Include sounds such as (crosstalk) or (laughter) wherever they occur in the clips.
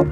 지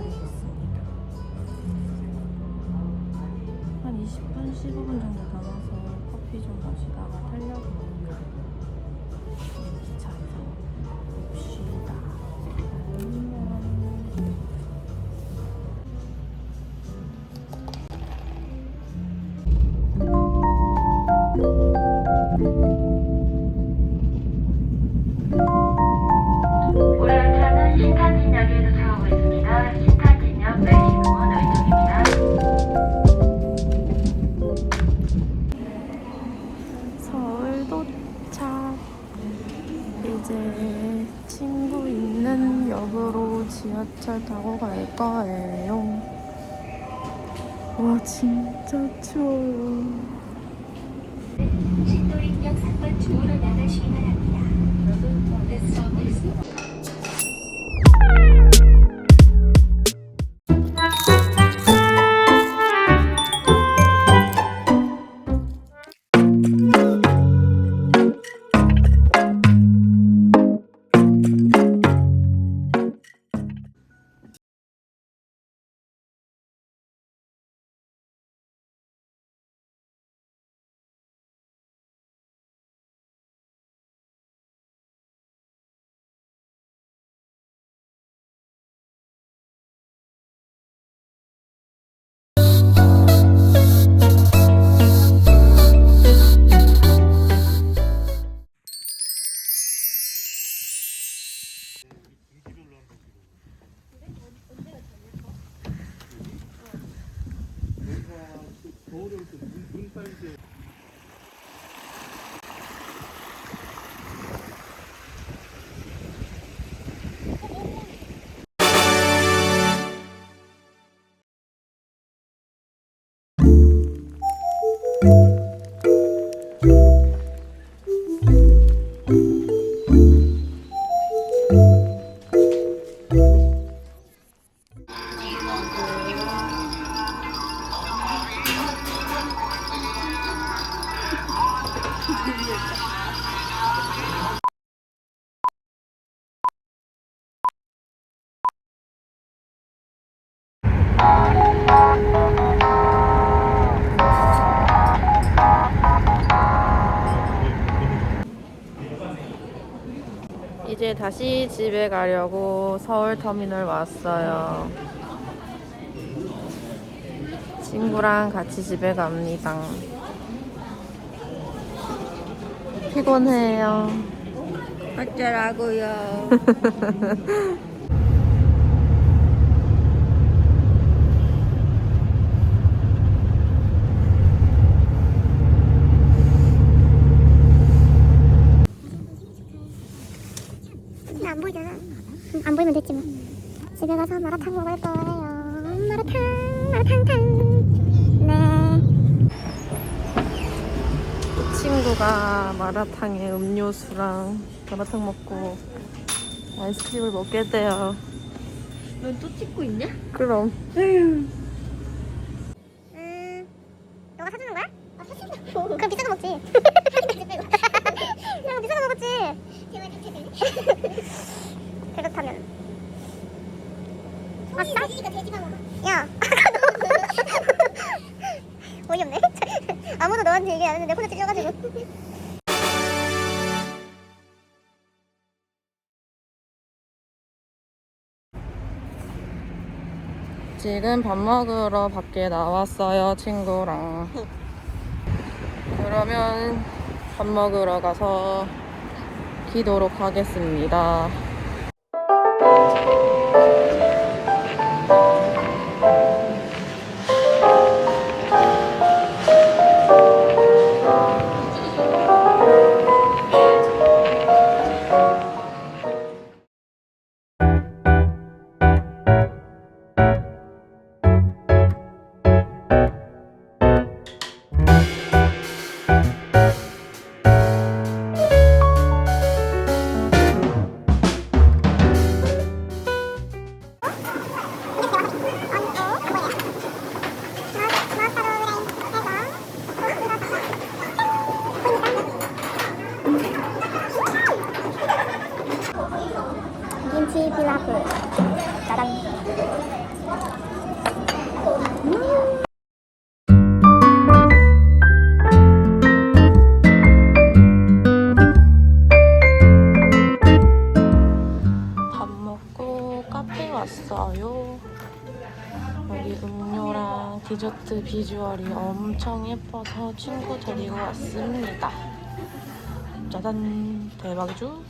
있습니다. 한 20분, 15분 정도 남아서 커피 좀 마시다가 타려고 역으로 지하철 타고 갈 거예요 와 진짜 추워요 신도림역 3번 출구로 나가시기 바랍니다. This stop is 이제 다시 집에 가려고 서울터미널 왔어요. 친구랑 같이 집에 갑니다. 피곤해요. 어쩌라고요. (laughs) 나안 보이잖아. 응, 안 보이면 됐지 뭐. 집에 가서 마라탕 먹을 거예요. 마라탕, 마라탕탕. 네. 친구가 마라탕에 음료수랑 마라탕 먹고 아이스크림을 먹게 돼요. 넌 또 찍고 있냐? 그럼 음, 너가 사주는 거야? 아, 사준다고. 그럼 비싼 거 먹지. 그럼 비싼 거 먹었지. 제발 같이 (laughs) 그렇다면. 아싸? 돼지니까 돼지만 먹어. 야. 어이없네. (laughs) (laughs) 아무도 너한테 얘기 안 했는데 혼자 찔려가지고. 지금 밥 먹으러 밖에 나왔어요 친구랑. 그러면 밥 먹으러 가서 기도록 하겠습니다. 시비라브 짜란 밥 먹고 카페 왔어요. 여기 음료랑 디저트 비주얼이 엄청 예뻐서 친구 데리고 왔습니다. 짜잔. 대박이죠?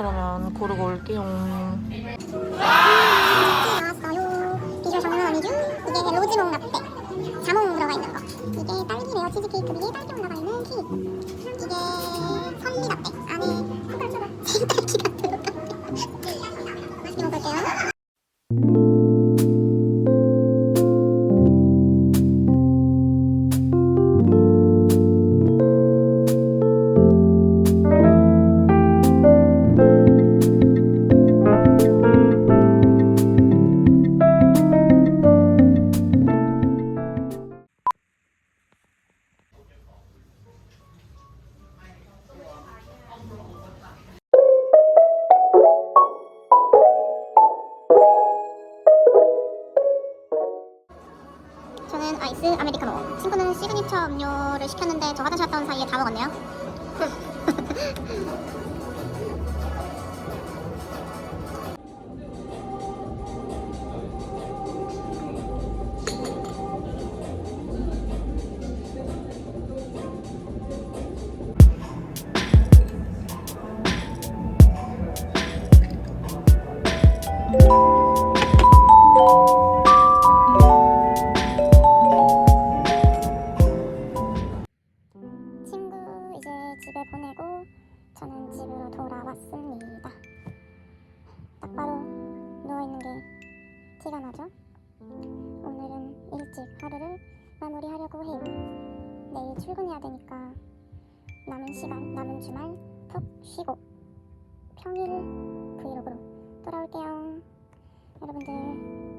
그러면 고르고 올게요. 나왔어요. 비주얼 장난 아니죠? 이게 로즈몽 라떼. 자몽 들어가 있는 거. 이게 딸기래요. 치즈케이크 위에 딸기만 나가 있는 케이크. 시그니처 음료를 시켰는데 저 화장실 갔다 온 사이에 다 먹었네요. (laughs) 집에 보내고 저는 집으로 돌아왔습니다. 딱 봐도 누워있는 게 티가 나죠? 오늘은 일찍 하루를 마무리하려고 해요. 내일 출근해야 되니까 남은 시간, 남은 주말 푹 쉬고 평일 브이로그로 돌아올게요. 여러분들